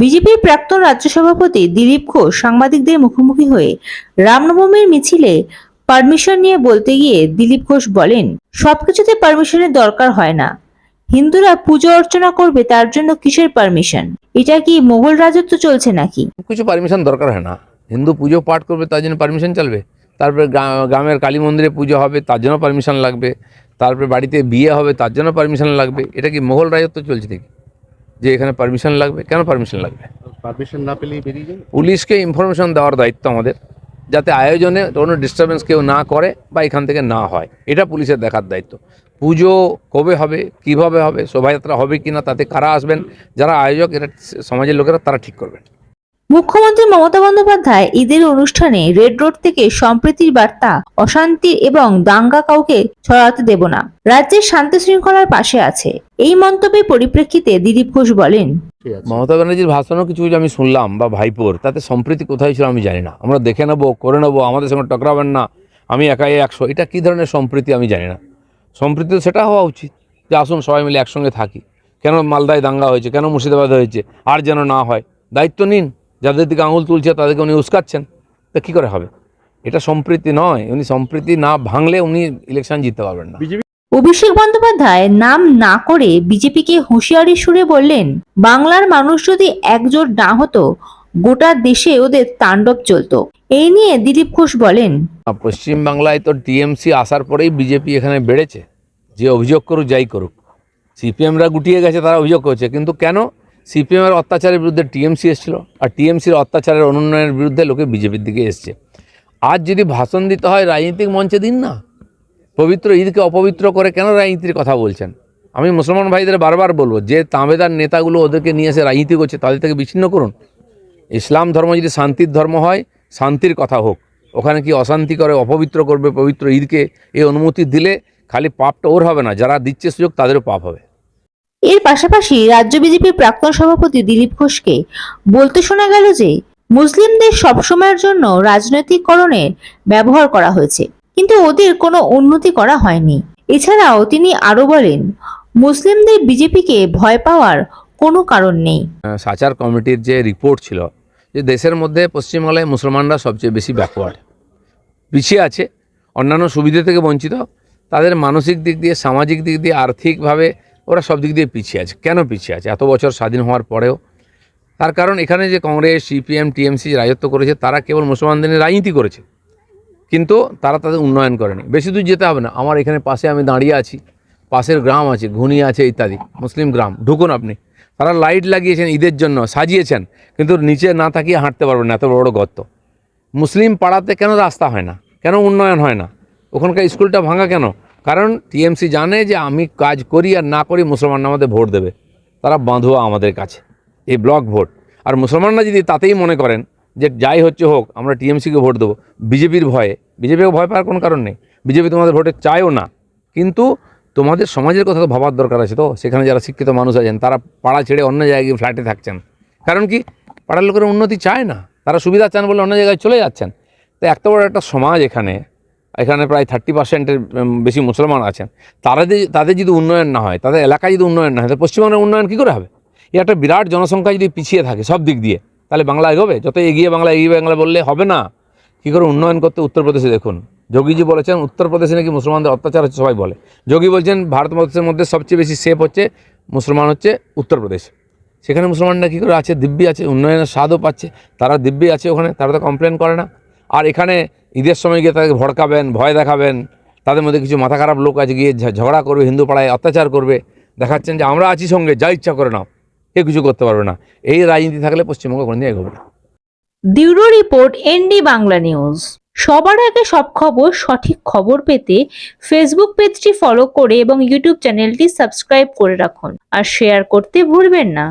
বিজেপির প্রাক্তন রাজ্য সভাপতি দিলীপ ঘোষ সাংবাদিকদের মুখোমুখি হয়ে রামনবমীর মিছিলে পারমিশন নিয়ে বলতে গিয়ে দিলীপ ঘোষ বলেন, সবকিছুতে পারমিশনের দরকার হয় না। হিন্দুরা পুজো অর্চনা করবে, তার জন্য কিসের পারমিশন? এটা কি মোগল রাজত্ব চলছে নাকি? কিছু পারমিশন দরকার হয় না। হিন্দু পুজো পাঠ করবে, তার জন্য পারমিশন চলবে। তারপরে গ্রামের কালী মন্দিরে পুজো হবে, তার জন্য পারমিশন লাগবে। তারপরে বাড়িতে বিয়ে হবে, তার জন্য পারমিশন লাগবে। এটা কি মোগল রাজত্ব চলছে নাকি? যে এখানে পারমিশন লাগবে কেন পারমিশন লাগবে? পারমিশন না পেলেই বেরিয়ে যায় পুলিশকে ইনফরমেশন দেওয়ার দায়িত্ব আমাদের যাতে আয়োজনে কোনো ডিস্টারবেন্স কেউ না করে বা এখান থেকে না হয়। এটা পুলিশের দেখার দায়িত্ব। পুজো কবে হবে কীভাবে হবে শোভাযাত্রা হবে কি না তাতে কারা আসবেন যারা আয়োজক এটা সমাজের লোকেরা তারা ঠিক করবেন। মুখ্যমন্ত্রী মমতা বন্দ্যোপাধ্যায় ঈদের অনুষ্ঠানে রেড রোড থেকে সম্প্রীতির বার্তা অশান্তি এবং দাঙ্গা কাউকে ছড়াতে দেব না। রাজ্যের শান্তি শৃঙ্খলার পাশে আছে। এই মন্তব্যের পরিপ্রেক্ষিতে দিলীপ ঘোষ বলেন মমতা ব্যানার্জির ভাষণও কিছু কিছু আমি শুনলাম বা ভাইপোর তাতে সম্প্রীতি কোথায় ছিল আমি জানি না। আমরা দেখে নেব করে নেব আমাদের সঙ্গে টকরাবেন না আমি একাই একশো। এটা কী ধরনের সম্প্রীতি আমি জানি না। সম্প্রীতি তো সেটা হওয়া উচিত যে আসুন সবাই মিলে একসঙ্গে থাকি। কেন মালদায় দাঙ্গা হয়েছে কেন মুর্শিদাবাদ হয়েছে আর যেন না হয়। দায়িত্ব নিন। যাদের দিকে আঙুল তুলছে তাদেরকে উনি উস্কাচ্ছেন। তা কী করে হবে? এটা সম্প্রীতি নয় উনি সম্প্রীতি না ভাঙলে উনি ইলেকশন জিততে পারবেন না। অভিষেক বন্দ্যোপাধ্যায় নাম না করে বিজেপিকে হুঁশিয়ারি সুরে বললেন বাংলার মানুষ যদি একজোট না হতো গোটা দেশে ওদের তাণ্ডব চলতো। এই নিয়ে দিলীপ ঘোষ বলেন পশ্চিম বাংলায় তো টিএমসি আসার পরেই বিজেপি এখানে বেড়েছে। যে অভিযোগ করুক যাই করুক। সিপিএমরা গুটিয়ে গেছে তারা অভিযোগ করছে। কিন্তু কেন? সিপিএমের অত্যাচারের বিরুদ্ধে টিএমসি এসেছিল আর টিএমসির অত্যাচারের অনুন্নয়নের বিরুদ্ধে লোকে বিজেপির দিকে এসছে। আজ যদি ভাষণ দিতে হয় রাজনৈতিক মঞ্চে দিন না? পবিত্র ঈদকে অপবিত্র করে কেন রাজনীতির কথা বলছেন? আমি মুসলমান ভাইদের বারবার বলব, যে তাঁবেদার নেতাগুলো ওদেরকে নিয়ে এসে রাজনীতি করছে তাদের থেকে বিচ্ছিন্ন করুন। ইসলাম ধর্ম যদি শান্তির ধর্ম হয়, শান্তির কথা হোক, ওখানে কি অশান্তি করে, অপবিত্র করবে পবিত্র ঈদকে? এই অনুমতি দিলে খালি পাপটা ওর হবে না, যারা দিচ্ছে সুযোগ তাদেরও পাপ হবে। এর পাশাপাশি রাজ্য বিজেপির প্রাক্তন সভাপতি দিলীপ ঘোষকে বলতে শোনা গেল যে, মুসলিমদের সবসময়ের জন্য রাজনৈতিককরণের ব্যবহার করা হয়েছে, কিন্তু ওদের কোনো উন্নতি করা হয়নি। এছাড়াও তিনি আরও বলেন, মুসলিমদের বিজেপিকে ভয় পাওয়ার কোনো কারণ নেই। সাচার কমিটির যে রিপোর্ট ছিল, যে দেশের মধ্যে পশ্চিমবাংলায় মুসলমানরা সবচেয়ে বেশি ব্যাকওয়ার্ড পিছিয়ে আছে, অন্যান্য সুবিধা থেকে বঞ্চিত, তাদের মানসিক দিক দিয়ে, সামাজিক দিক দিয়ে, আর্থিকভাবে ওরা সব দিক দিয়ে পিছিয়ে আছে। কেন পিছিয়ে আছে? এত বছর স্বাধীন হওয়ার পরেও। তার কারণ এখানে যে কংগ্রেস, সিপিএম, টিএমসি রাজত্ব করেছে, তারা কেবল মুসলমানদের রাজনীতি করেছে। কিন্তু তারা তাদের উন্নয়ন করেনি। বেশি দূর যেতে হবে না। আমার এখানে পাশে আমি দাঁড়িয়ে আছি। পাশের গ্রাম আছে, ঘুনি আছে, ইত্যাদি। মুসলিম গ্রাম। ঢুকুন আপনি। তারা লাইট লাগিয়েছেন ঈদের জন্য, সাজিয়েছেন। কিন্তু নিচে না থাকিয়ে হাঁটতে পারবেন না, এত বড় গর্ত। মুসলিম পাড়াতে কেন রাস্তা হয় না? কেন উন্নয়ন হয় না? ওখানকার স্কুলটা ভাঙা কেন? কারণ টিএমসি জানে যে আমি কাজ করি আর না করি মুসলমানরা আমাদের ভোট দেবে। তারা বাঁধুয়া আমাদের কাছে, এই ব্লক ভোট। আর মুসলমানরা যদি তাতেই মনে করেন যে যাই হচ্ছে হোক, আমরা টিএমসিকে ভোট দেবো, বিজেপির ভয়ে। বিজেপিকে ভয় পাওয়ার কোনো কারণ নেই। বিজেপি তোমাদের ভোটে চায়ও না। কিন্তু তোমাদের সমাজের কথা তো ভাবার দরকার আছে তো। সেখানে যারা শিক্ষিত মানুষ আছেন, তারা পাড়া ছেড়ে অন্য জায়গায় গিয়ে ফ্ল্যাটে থাকছেন। কারণ কি? পাড়ার লোকের উন্নতি চায় না। তারা সুবিধা চান বলে অন্য জায়গায় চলে যাচ্ছেন। তো এত বড় একটা সমাজ এখানে এখানে প্রায় থার্টি পার্সেন্টের বেশি মুসলমান আছেন। তারা যদি তাদের যদি উন্নয়ন না হয়, তাদের এলাকায় যদি উন্নয়ন না হয়, তাহলে পশ্চিমবঙ্গের উন্নয়ন কী করে হবে? এই একটা বিরাট জনসংখ্যা যদি পিছিয়ে থাকে সব দিক দিয়ে, তাহলে বাংলা এগোবে? যত এগিয়ে বাংলা এগিয়ে বাংলা বললে হবে না। কী করে উন্নয়ন করতে উত্তরপ্রদেশে দেখুন। যোগীজি বলেছেন, উত্তরপ্রদেশে নাকি মুসলমানদের অত্যাচার হচ্ছে, সবাই বলে। যোগী বলছেন ভারতবর্ষের মধ্যে সবচেয়ে বেশি সেফ হচ্ছে মুসলমান হচ্ছে উত্তরপ্রদেশ। সেখানে মুসলমানরা কী করে আছে? দিব্যি আছে, উন্নয়নের স্বাদও পাচ্ছে। তারা দিব্যি আছে ওখানে, তারা তো কমপ্লেন করে না। আর এখানে ঈদের সময় গিয়ে তাদেরকে ভড়কাবেন, ভয় দেখাবেন, তাদের মধ্যে কিছু মাথা খারাপ লোক আছে গিয়ে ঝগড়া করবে, হিন্দু পাড়ায় অত্যাচার করবে, দেখাচ্ছেন যে আমরা আছি সঙ্গে, যা ইচ্ছা করে নাও, কেউ কিছু করতে পারবে না। এই রাজনীতি থাকলে পশ্চিমবঙ্গ কোনো কোনোদিন এগোবে না। Bureau report, ND Bangla news. সবার আগে সব খবর, সঠিক খবর পেতে ফেসবুক পেজটি ফলো করে এবং ইউটিউব চ্যানেলটি সাবস্ক্রাইব করে রাখুন। আর শেয়ার করতে ভুলবেন না।